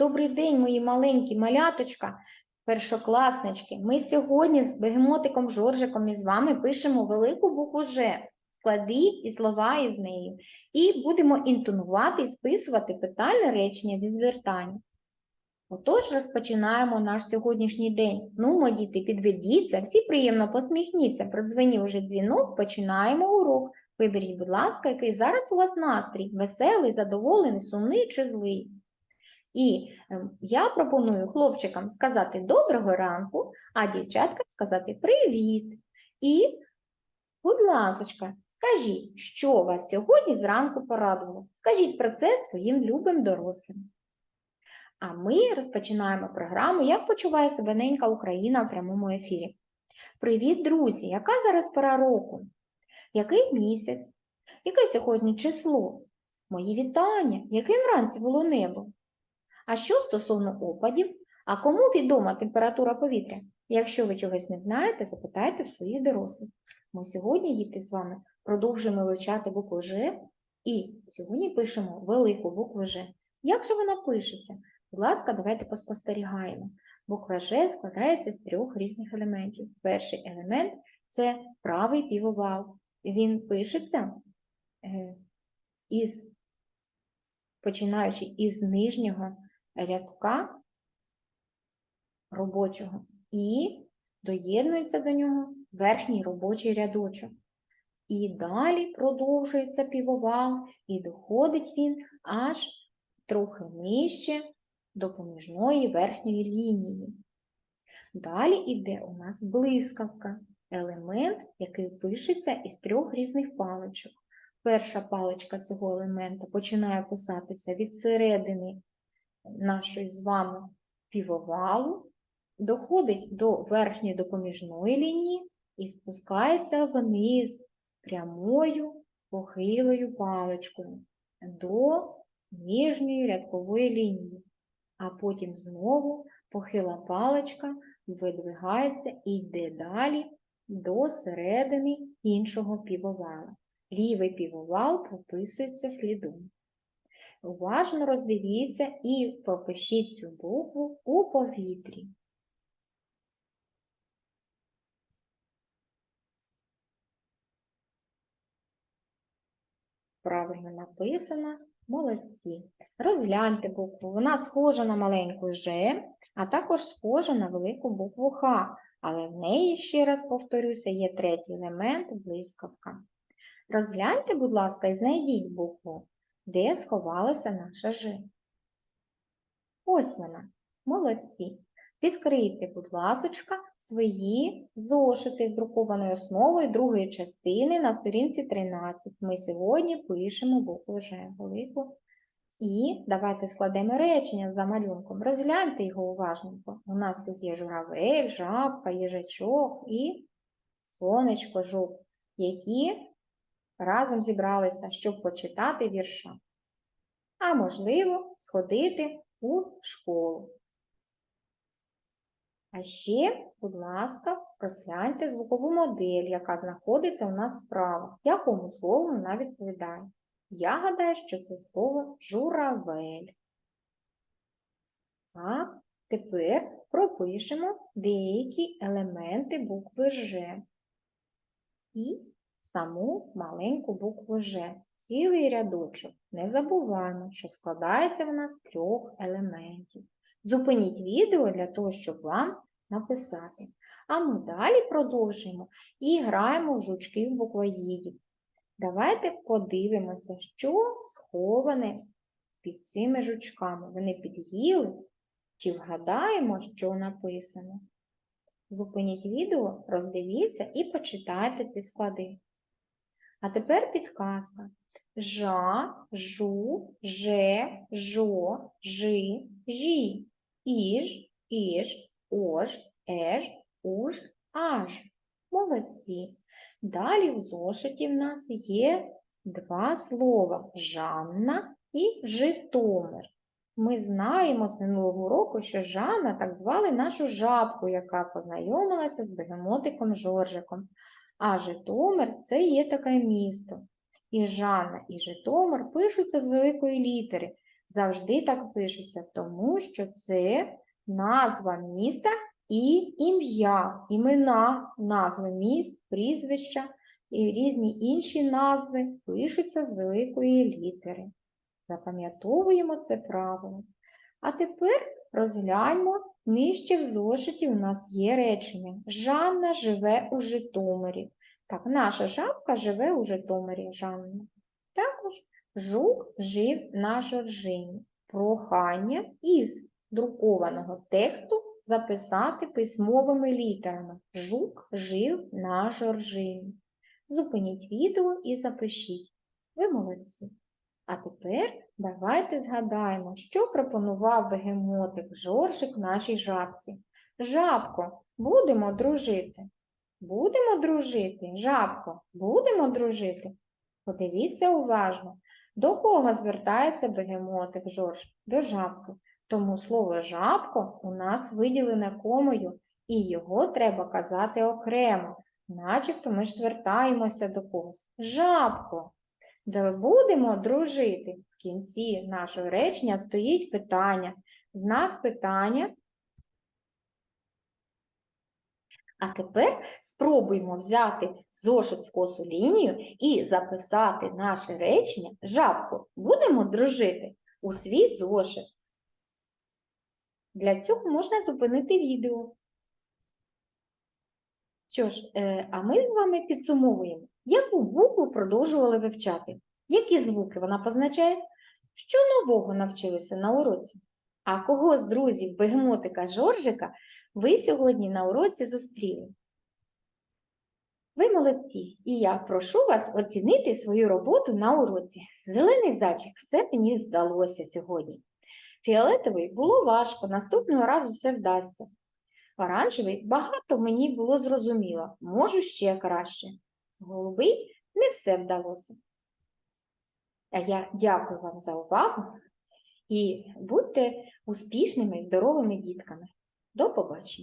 Добрий день, мої маленькі маляточка, першокласнички. Ми сьогодні з бегемотиком Жоржиком і з вами пишемо велику букву Ж, склади і слова із нею. І будемо інтонувати і списувати питальне речення зі звертання. Отож, розпочинаємо наш сьогоднішній день. Ну, мої діти, підведіться, всі приємно посміхніться. Продзвенів уже дзвінок, починаємо урок. Виберіть, будь ласка, який зараз у вас настрій, веселий, задоволений, сумний чи злий. І ем, я пропоную хлопчикам сказати доброго ранку, а дівчаткам сказати привіт. І, будь ласочка, скажіть, що вас сьогодні зранку порадувало? Скажіть про це своїм любим дорослим. А ми розпочинаємо програму Як почуває себе ненька Україна в прямому ефірі. Привіт, друзі! Яка зараз пора року? Який місяць? Яке сьогодні число? Мої вітання! Яким вранці було небо? А що стосовно опадів? А кому відома температура повітря? Якщо ви чогось не знаєте, запитайте в своїх дорослих. Ми сьогодні, діти, з вами продовжуємо вивчати букву Ж і сьогодні пишемо велику букву Ж. Як же вона пишеться? Будь ласка, давайте поспостерігаємо. Буква Ж складається з трьох різних елементів. Перший елемент це правий півовал. Він пишеться е, із, починаючи із нижнього рядка робочого і доєднується до нього верхній робочий рядочок. І далі продовжується півовал, і доходить він аж трохи нижче допоміжної верхньої лінії. Далі йде у нас блискавка, елемент, який пишеться із трьох різних паличок. Перша паличка цього елемента починає писатися від середини нашої з вами півовалу, доходить до верхньої допоміжної лінії і спускається вниз прямою похилою паличкою до нижньої рядкової лінії. А потім знову похила паличка видвигається і йде далі до середини іншого півовала. Лівий півовал прописується слідом. Уважно роздивіться і пропишіть цю букву у повітрі. Правильно написано. Молодці. Розгляньте букву. Вона схожа на маленьку Ж, а також схожа на велику букву Х, але в неї, ще раз повторюся, є третій елемент блискавка. Розгляньте, будь ласка, і знайдіть букву, де сховалася наша Ж. Ось вона. Молодці. Відкрийте, будь ласочка, свої зошити з друкованою основою другої частини на сторінці 13. Ми сьогодні пишемо букву Ж велику. І давайте складемо речення за малюнком. Розгляньте його уважненько. У нас тут є журавель, жабка, їжачок і сонечко жук, які разом зібралися, щоб почитати вірша. А можливо, сходити у школу. А ще, будь ласка, розгляньте звукову модель, яка знаходиться у нас справа. Якому слову вона відповідає? Я гадаю, що це слово журавель. А тепер пропишемо деякі елементи букви Ж і саму маленьку букву Ж. Цілий рядочок. Не забуваємо, що складається вона з трьох елементів. Зупиніть відео для того, щоб вам написати. А ми далі продовжуємо і граємо в жучки в буквоїдів. Давайте подивимося, що сховане під цими жучками. Вони під'їли чи вгадаємо, що написано. Зупиніть відео, роздивіться і почитайте ці склади. А тепер підказка. Жа, жу, же, жо, жи, жі. Іж, іж, ож, еж, уж, аж. Молодці. Далі в зошиті в нас є два слова Жанна і Житомир. Ми знаємо з минулого року, що Жанна так звали нашу жабку, яка познайомилася з бегемотиком Жоржиком. А Житомир це є таке місто. І Жанна, і Житомир пишуться з великої літери. завжди так пишуться, тому що це назва міста і ім'я, імена, назви міст, прізвища і різні інші назви пишуться з великої літери. Запам'ятовуємо це правило. А тепер розгляньмо нижче в зошиті у нас є речення. Жанна живе у Житомирі. Так, наша жабка живе у Житомирі, Жанна. Також жук жив на Жоржині. Прохання із друкованого тексту записати письмовими літерами. Жук жив на Жоржині. Зупиніть відео і запишіть. Ви молодці. А тепер давайте згадаємо, що пропонував бегемотик Жоржик нашій жабці. Жабко, будемо дружити. Будемо дружити, жабко, будемо дружити. Подивіться уважно, до кого звертається бегемотик Жорж? До жабки. Тому слово жабко у нас виділене комою, і його треба казати окремо, начебто ми ж звертаємося до когось. Жабко, де будемо дружити. В кінці нашого речення стоїть питання, знак питання. А тепер спробуємо взяти зошит в косу лінію і записати наше речення жабко. Будемо дружити у свій зошит. Для цього можна зупинити відео. Що ж, е, а ми з вами підсумовуємо, яку букву продовжували вивчати, які звуки вона позначає, що нового навчилися на уроці. А кого з друзів бегемотика Жоржика ви сьогодні на уроці зустріли? Ви молодці, і я прошу вас оцінити свою роботу на уроці. Зелений зайчик, все мені здалося сьогодні. Фіолетовий було важко, наступного разу все вдасться. Оранжевий багато мені було зрозуміло, можу ще краще. Голубий не все вдалося. А я дякую вам за увагу і будьте успішними і здоровими дітками. До побачення!